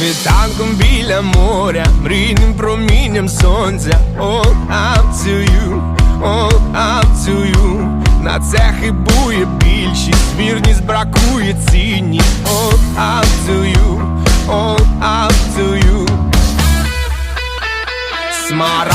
світанком біля моря, мрійним промінням сонця, all up to you, all up На це хибує більшість, вірність бракує цінність, all up Смарагдове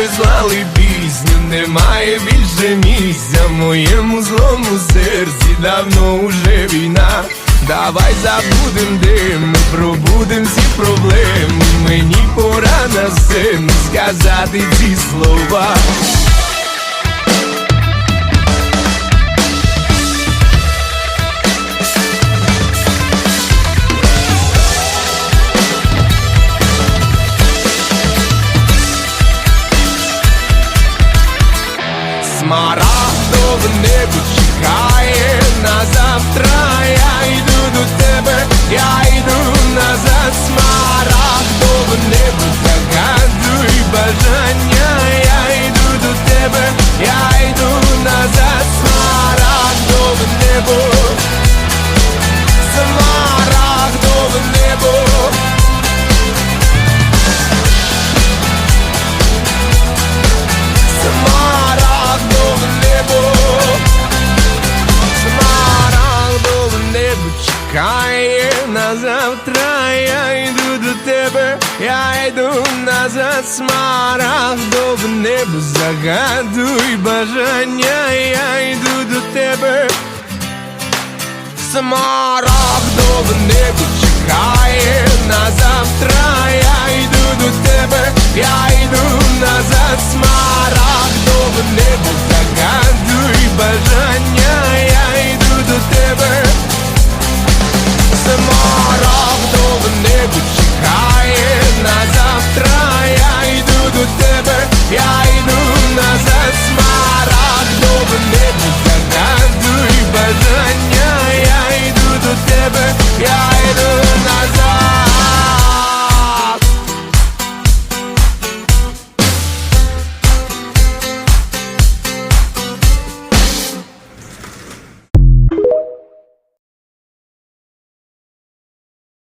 прислали пісню, немає більше місця в моєму злому серці давно уже війна. Давай забудем дим, пробудем всі проблеми. Мені пора на сцену сказати ці слова. Смарагдове небо чекає на завтра. Я йду до тебе, я йду назад. Смарагдове небо загадуй бажання. Я йду до тебе, я йду назад. Смарагдове небо, тебе, я йду назад, смарагду в небо загадуй бажання, я йду до тебе, Смарагду в небо чекає на завтра, я йду до тебе, я йду назад, смарагду в небо загадуй бажання.